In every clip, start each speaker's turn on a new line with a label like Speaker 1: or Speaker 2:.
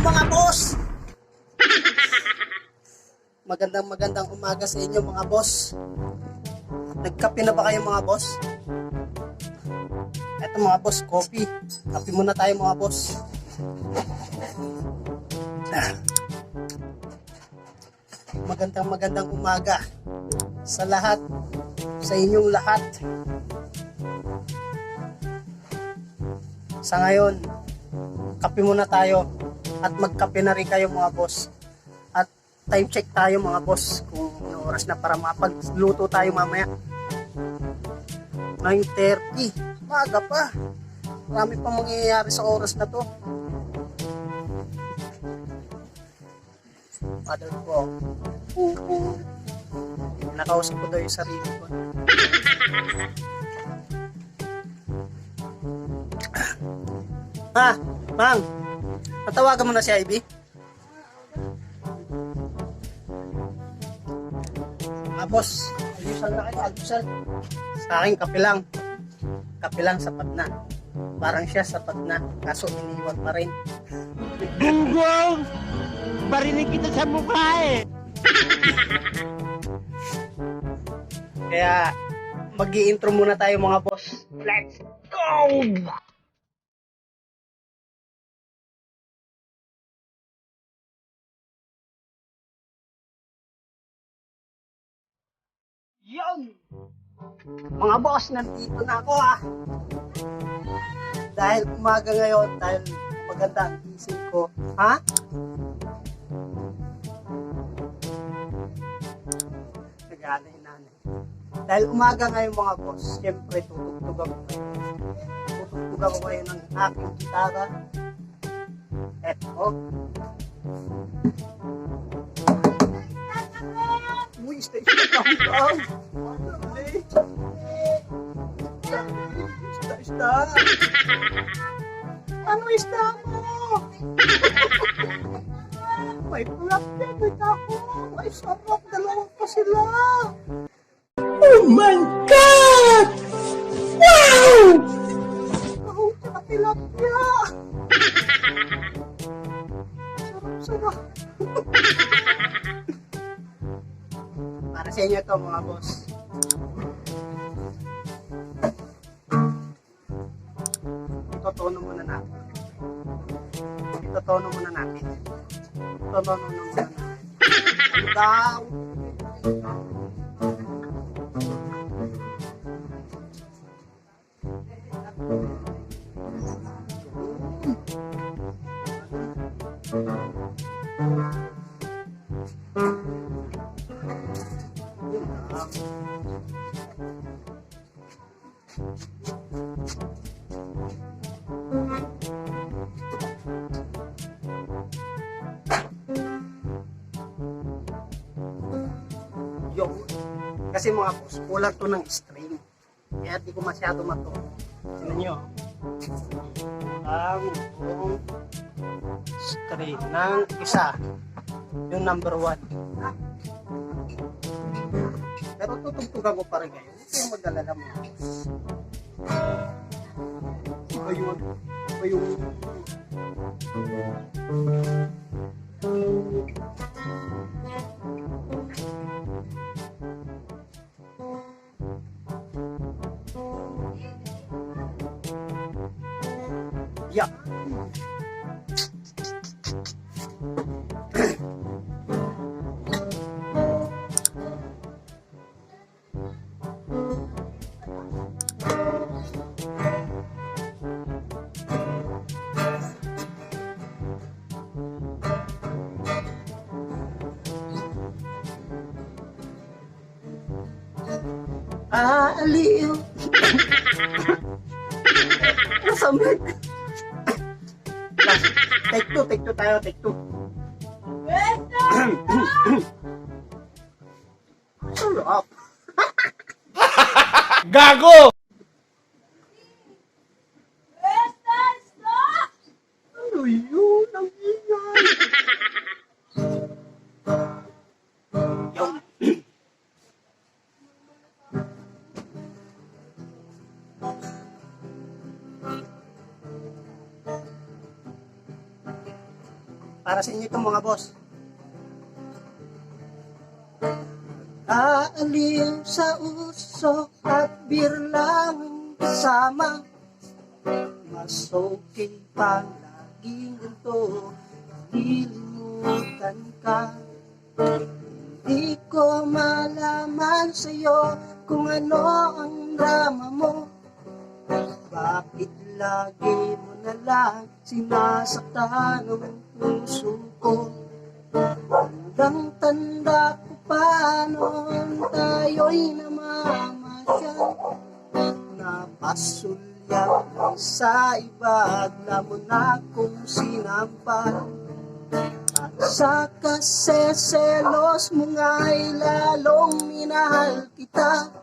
Speaker 1: mga boss! Magandang magandang umaga sa inyo mga boss. Nagkape na ba kayo mga boss? Eto mga boss, coffee. Kape muna tayo mga boss. Magandang magandang umaga sa lahat, sa inyong lahat. Sa ngayon, kape muna tayo at magkape na rin kayo mga boss. At time check tayo mga boss kung ano oras na para makapagluto tayo mamaya. 9.30, maga pa. Marami pa mangyayari sa oras na to. Mother ko. Nakausap ko daw yung sarili ko. Ha? Mang, natawagan mo na si Ivy? Ah, boss, almusal na kayo, almusal. Sa akin, kape lang. Kape lang, sapat na. Parang siya, sapat na. Kaso, iniwan pa rin.
Speaker 2: Gunggong! Barinig kita sa mukha eh!
Speaker 1: Kaya, mag intro muna tayo mga boss. Let's go! Yun! Mga boss, nandito na ako ah. Dahil umaga ngayon, dahil maganda ang gising ko. Ha? Nagana yung nanay. Dahil umaga ngayon mga boss, siyempre tutugtugan ko kayo. Tutugtugan ko kayo ng aking gitara. Eto. Uy, stay down down. Ista, ista. Ano ista mo? May tulak din, may tako. Ay, sarap. Dalawa pa sila.
Speaker 2: Oh my God! Wow!
Speaker 1: Ako, tsaka tilapia. Sarap, sarap. Para sa inyo to mga boss. Itotono muna natin. Itotono muna natin. Itotono muna natin. Ano Yung, kasi mga boss, kulang to ng string. Kaya di ko masyado mato. Tignan nyo. Ang yung string ng isa. Yung number one. Pero tutugtugan ko pa rin ngayon. Huwag kayong mag-alala mga boss. Iba yung, iba yung Masamit. Last, take two, take two tayo, take two. Sarap.
Speaker 2: Gago!
Speaker 1: Para sa inyo itong mga boss. Aalim sa usok at birlang kasama Mas okay pa laging ganito Lilimutan ka. Di ko malaman sa'yo kung ano ang drama mo. Bakit lagi mo na lang sinasaktan ang puso ko. Hanggang tanda ko pa noon tayo'y namamasyal. Napasulyak lang sa iba Agla mo na kung sinampal. At sa kaseselos mo nga'y lalong minahal kita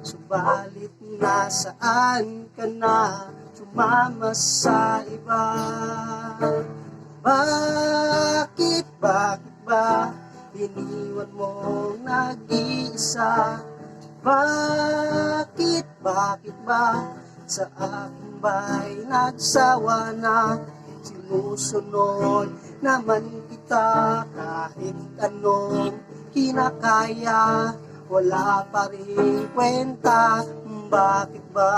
Speaker 1: Subalit nasaan ka na? Sumama sa iba. Bakit, bakit ba Iniwan mo nag-iisa? Bakit, bakit ba Sa akin ba'y nagsawa na? Sinusunod naman kita Kahit anong kinakaya Wala pa rin kwenta Bakit ba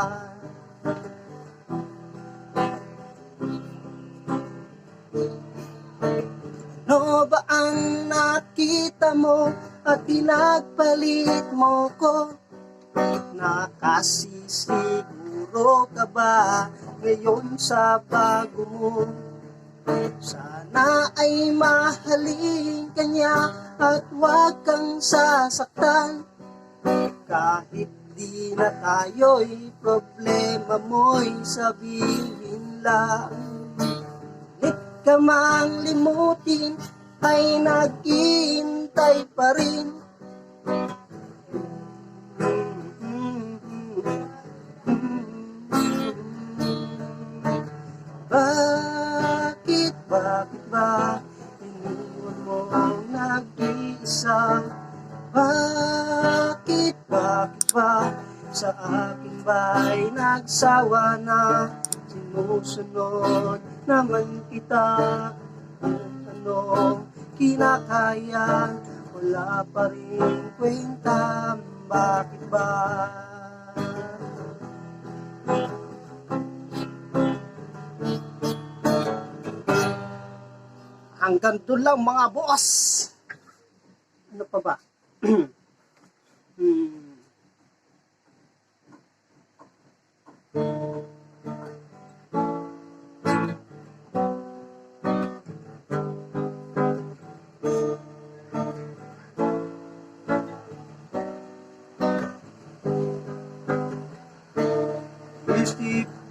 Speaker 1: No ba ang nakita mo at pinagpalit mo ko? Nakasisiguro ka ba ngayon sa bago? Sana ay mahalin ka niya at huwag kang sasaktan. Kahit di na tayo'y problema mo'y sabihin lang. Lit ka mang limutin ay naghihintay pa rin Bakit, ba iniwan mo ang nag-iisa? Bakit, bakit ba sa akin ba'y nagsawa na Sinusunod naman kita Kung anong kinakaya Wala pa rin kwenta Bakit ba? Hanggang doon lang mga boss. Ano pa ba? hmm.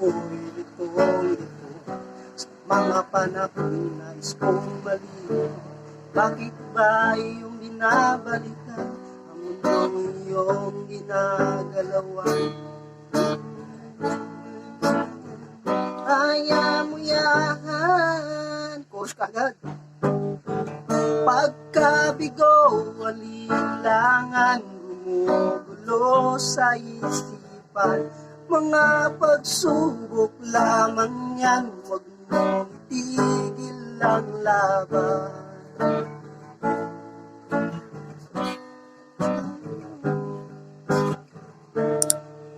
Speaker 1: Ito Sa mga panahon na kong baliw Bakit ba iyong binabalikan? Ang mundong iyong ginagalawan. Kaya mo yan Course kagad Pagkabigo, alinlangan Gumugulo sa isipan. Mga pagsubok lamang yan Huwag mong itigil ang laban.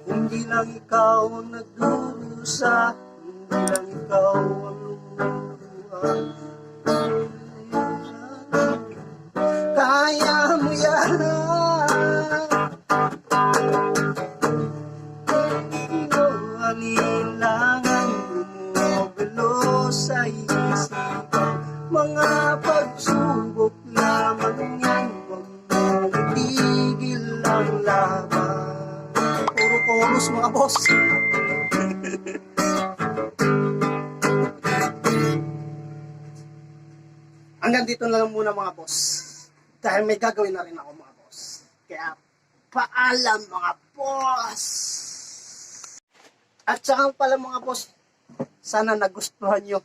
Speaker 1: Hindi lang ikaw ang nagdurusa Hanggang dito na lang muna mga boss. Dahil may gagawin na rin ako mga boss. Kaya paalam mga boss! At saka pala mga boss, sana nagustuhan nyo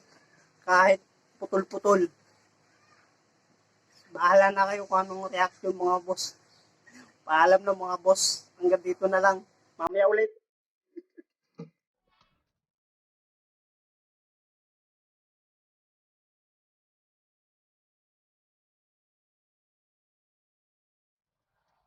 Speaker 1: kahit putol-putol. Bahala na kayo kung anong reaction mga boss. Paalam na mga boss. Hanggang dito na lang. Mamaya ulit.